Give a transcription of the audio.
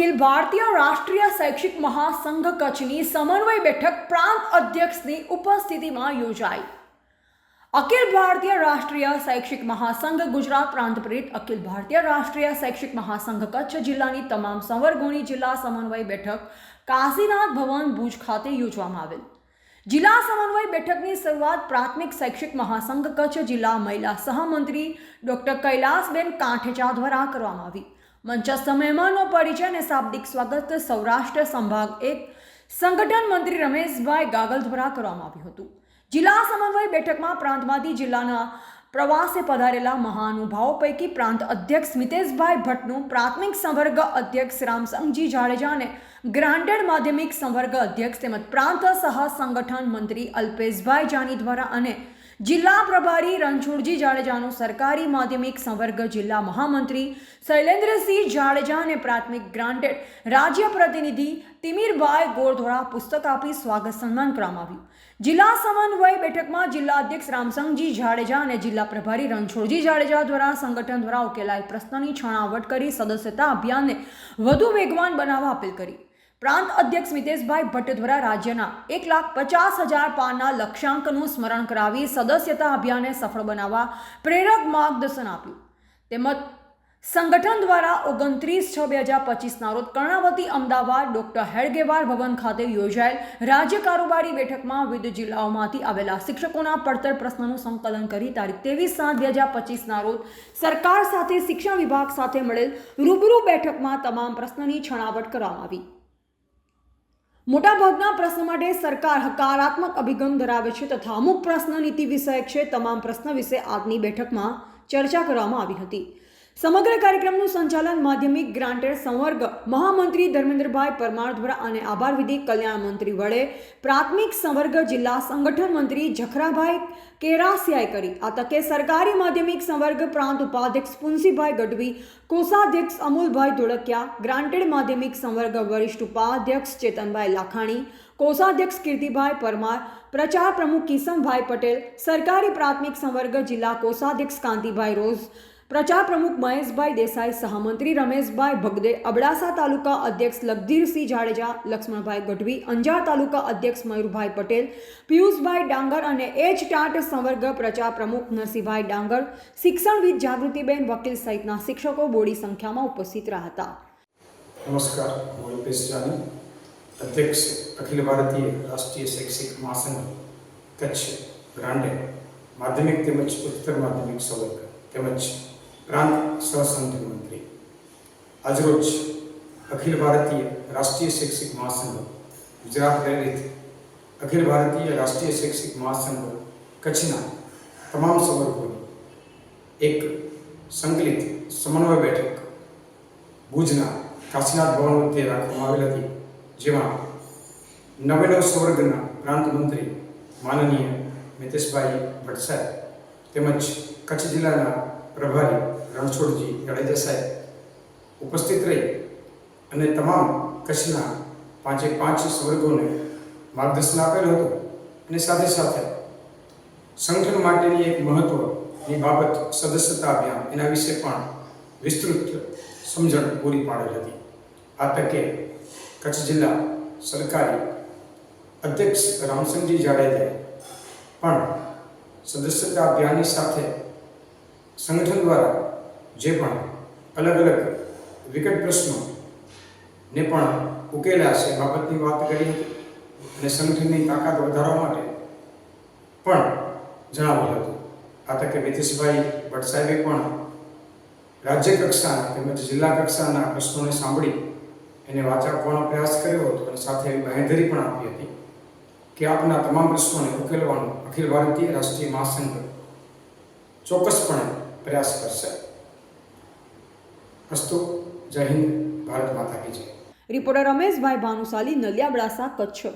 અખિલ ભારતીય રાષ્ટ્રીય શૈક્ષિક મહાસંઘ કચ્છની સમન્વય બેઠક પ્રાંત અધ્યક્ષની ઉપસ્થિતિમાં યોજાઈ. અખિલ ભારતીય રાષ્ટ્રીય શૈક્ષિક મહાસંઘ ગુજરાત પ્રાંત પ્રેરિત અખિલ ભારતીય રાષ્ટ્રીય શૈક્ષિક મહાસંઘ કચ્છ જિલ્લાની તમામ સંવર્ગોની જિલ્લા સમન્વય બેઠક કાશીનાથ ભવન ભુજ ખાતે યોજવામાં આવેલ. જિલ્લા સમન્વય બેઠકની શરૂઆત પ્રાથમિક શૈક્ષિક મહાસંઘ કચ્છ જિલ્લા મહિલા સહમંત્રી ડોક્ટર કૈલાસબેન કાંઠેચા દ્વારા કરવામાં આવી. મંચસ્થ મહેમાનનો પરિચય અને શાબ્દિક સ્વાગત સૌરાષ્ટ્ર સંભાગ એક સંગઠન મંત્રી રમેશભાઈ ગાગલ દ્વારા કરવામાં આવ્યું હતું. જિલ્લા સમન્વય બેઠકમાં પ્રાંતમાંથી જિલ્લાના પ્રવાસે પધારેલા મહાનુભાવો પૈકી પ્રાંત અધ્યક્ષ મિતેશભાઈ ભટ્ટનું, પ્રાથમિક સંવર્ગ અધ્યક્ષ રામસંગજી જાડેજા અને ગ્રાન્ટેડ માધ્યમિક સંવર્ગ અધ્યક્ષ તેમજ પ્રાંત સહ સંગઠન મંત્રી અલ્પેશભાઈ જાની દ્વારા અને જિલ્લા પ્રભારી રણછોડજી જાડેજાનું સરકારી માધ્યમિક સંવર્ગ જિલ્લા મહામંત્રી શૈલેન્દ્રસિંહ જાડેજા અને પ્રાથમિક ગ્રાન્ટેડ રાજ્ય પ્રતિનિધિ તિમીરભાઈ દ્વારા પુસ્તક આપી સ્વાગત સન્માન કરવામાં આવ્યું. જિલ્લા સમન્વય બેઠકમાં જિલ્લા અધ્યક્ષ રામસંગજી જાડેજા અને જિલ્લા પ્રભારી રણછોડજી જાડેજા દ્વારા સંગઠન દ્વારા ઉકેલાય પ્રશ્નની છણાવટ કરી સદસ્યતા અભિયાનને વધુ વેગવાન બનાવવા અપીલ કરી. પ્રાંત અધ્યક્ષ મિતેશભાઈ ભટ્ટ દ્વારા રાજ્યના એક લાખ પચાસ હજાર પારના લક્ષ્યાંકનું સ્મરણ કરાવી સદસ્યતા અભિયાનને સફળ બનાવવા પ્રેરક માર્ગદર્શન આપ્યું. તેમજ સંગઠન દ્વારા ઓગણત્રીસ છ બે હજાર પચીસના રોજ કર્ણાવતી અમદાવાદ ડોક્ટર હેડગેવાર ભવન ખાતે યોજાયેલ રાજ્ય કારોબારી બેઠકમાં વિવિધ જિલ્લાઓમાંથી આવેલા શિક્ષકોના પડતર પ્રશ્નોનું સંકલન કરી તારીખ ત્રેવીસ સાત બે હજાર પચીસના રોજ સરકાર સાથે શિક્ષણ વિભાગ સાથે મળેલ રૂબરૂ બેઠકમાં તમામ પ્રશ્નોની છણાવટ કરવામાં આવી. મોટાભાગના પ્રશ્ન માટે સરકાર હકારાત્મક અભિગમ ધરાવે છે તથા અમુક પ્રશ્ન નીતિ વિષયક છે. તમામ પ્રશ્ન વિશે આજની બેઠકમાં ચર્ચા કરવામાં આવી હતી. સમગ્ર કાર્યક્રમનું સંચાલન માધ્યમિક ગ્રાન્ટેડ સંવર્ગ મહામંત્રી ધર્મેન્દ્રભાઈ પરમાર દ્વારા અને આભાર વિધિ કલ્યાણ મંત્રી વડે પ્રાથમિક સંવર્ગ જિલ્લા સંગઠન મંત્રી જખરાભાઈ કેરાસિયાએ કરી. આ તકે સરકારી માધ્યમિક સંવર્ગ પ્રાંત ઉપાધ્યક્ષ પુનસીભાઈ ગઢવી, કોષાધ્યક્ષ અમુલભાઈ ધોળકિયા, ગ્રાન્ટેડ માધ્યમિક સંવર્ગ વરિષ્ઠ ઉપાધ્યક્ષ ચેતનભાઈ લાખાણી, કોષાધ્યક્ષ કીર્તિભાઈ પરમાર, પ્રચાર પ્રમુખ કિશનભાઈ પટેલ, સરકારી પ્રાથમિક સંવર્ગ જિલ્લા કોષાધ્યક્ષ કાંતિભાઈ રોઝ પ્રચાર પ્રમુખ મહેશભાઈ દેસાઈ, સહમંત્રી રમેશભાઈ ભગદે, અબડાસા તાલુકા અધ્યક્ષ લગધીરસિંહ જાડેજા, લક્ષ્મણભાઈ ગઢવી, અંજાર તાલુકા અધ્યક્ષ મયુરભાઈ પટેલ, પિયુષભાઈ ડાંગર અને એચ ટાટ સંવર્ગ પ્રચાર પ્રમુખ નરસિંહભાઈ ડાંગર, શિક્ષણવિદ જાગૃતિબેન વકીલ સહિતના શિક્ષકો બોડી સંખ્યામાં ઉપસ્થિત રહ્યા હતા. નમસ્કાર, હું અલ્પેશ જાની, અધ્યક્ષ અખિલ ભારતીય રાષ્ટ્રીય શૈક્ષિક મહાસંઘ, કચ્છ ગ્રાન્ડે માધ્યમિક તેમજ ઉત્તર માધ્યમિક સંવર્ગ, તેમજ પ્રાંત સહસંગઠન મંત્રી આજરોજ અખિલ ભારતીય રાષ્ટ્રીય શૈક્ષિક મહાસંઘ ગુજરાત પ્રેરિત અખિલ ભારતીય રાષ્ટ્રીય શૈક્ષિક મહાસંઘ કચ્છના તમામ સંવર્ગોની એક સંકલિત સમન્વય બેઠક ભુજના કાશીનાથ ભવન વચ્ચે રાખવામાં આવેલ હતી, જેમાં નવે નવ સંવર્ગના પ્રાંત મંત્રી માનનીય મિતેશભાઈ ભટ્ટ સાહેબ તેમજ કચ્છ જિલ્લાના પ્રભારી રણછોડજી જાડેજા સાહેબ ઉપસ્થિત રહી અને તમામ કચ્છના પાંચે પાંચ સ્વર્ગોને માર્ગદર્શન આપેલું હતું અને સાથે સાથે સંગઠન માટેની એક મહત્વની બાબત સદસ્યતા અભિયાન એના વિશે પણ વિસ્તૃત સમજણ પૂરી પાડેલ હતી. આ તકે કચ્છ જિલ્લા સરકારી અધ્યક્ષ રામસંગજી જાડેજાએ પણ સદસ્યતા અભિયાનની સાથે સંગઠન દ્વારા જે પણ અલગ અલગ વિકટ પ્રશ્નો ને પણ ઉકેલા છે બાબતની વાત કરી અને સંગઠનની તાકાત વધારવા માટે પણ જણાવ્યું હતું. આ તકે નીતિશભાઈ ભટ્ટ સાહેબે પણ રાજ્ય કક્ષાના તેમજ જિલ્લા કક્ષાના પ્રશ્નોને સાંભળી એને વાચા આપવાનો પ્રયાસ કર્યો હતો અને સાથે એવી બાંહેધરી પણ આપી હતી કે આપના તમામ પ્રશ્નોને ઉકેલવાનું અખિલ ભારતીય રાષ્ટ્રીય મહાસંઘ ચોક્કસપણે પ્રયાસ કરશે. અસ્તુ જય હિન્દ ભારત માતા કી જય. રિપોર્ટર રમેશભાઈ ભાનુશાલી નલિયાબડાસા કચ્છ.